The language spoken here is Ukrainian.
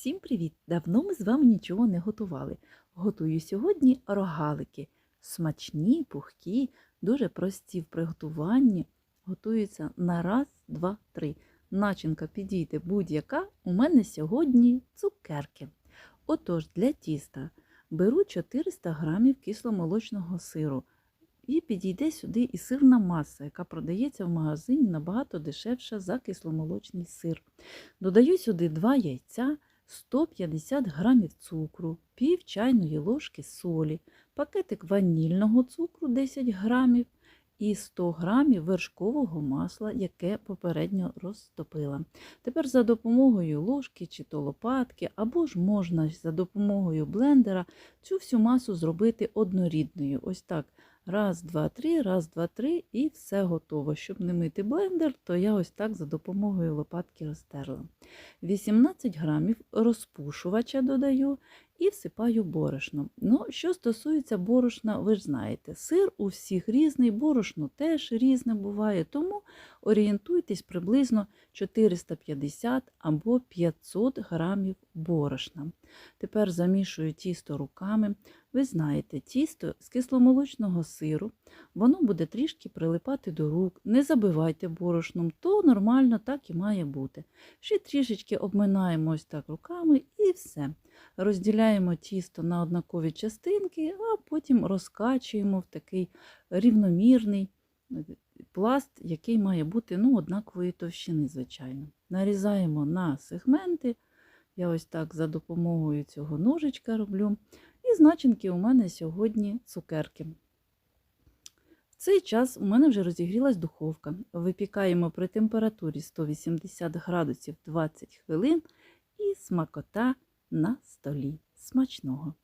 Всім привіт! Давно ми з вами нічого не готували. Готую сьогодні рогалики. Смачні, пухкі, дуже прості в приготуванні. Готуються на раз, два, три. Начинка підійде будь-яка. У мене сьогодні цукерки. Отож, для тіста беру 400 грамів кисломолочного сиру. І підійде сюди і сирна маса, яка продається в магазині набагато дешевша за кисломолочний сир. Додаю сюди 2 яйця, 150 грамів цукру, пів чайної ложки солі, пакетик ванільного цукру 10 грамів і 100 грамів вершкового масла, яке попередньо розтопила. Тепер за допомогою ложки чи то лопатки, або ж можна за допомогою блендера цю всю масу зробити однорідною. Ось так. Раз, два, три, раз, два, три, і все готово. Щоб не мити блендер, то я ось так за допомогою лопатки розтерла. 18 грамів розпушувача додаю і всипаю борошно. Ну, що стосується борошна, ви ж знаєте, сир у всіх різний, борошно теж різне буває, тому орієнтуйтесь приблизно 450 або 500 грамів борошна. Тепер замішую тісто руками. Ви знаєте, тісто з кисломолочного сиру, воно буде трішки прилипати до рук. Не забивайте борошном, то нормально так і має бути. Ще трішечки обминаємо ось так руками і все. Розділяємо тісто на однакові частинки, а потім розкачуємо в такий рівномірний пласт, який має бути ну, однакової товщини, звичайно. Нарізаємо на сегменти. Я ось так за допомогою цього ножичка роблю. І з у мене сьогодні цукерки. В цей час у мене вже розігрілась духовка. Випікаємо при температурі 180 градусів 20 хвилин і смакота на столі. Смачного!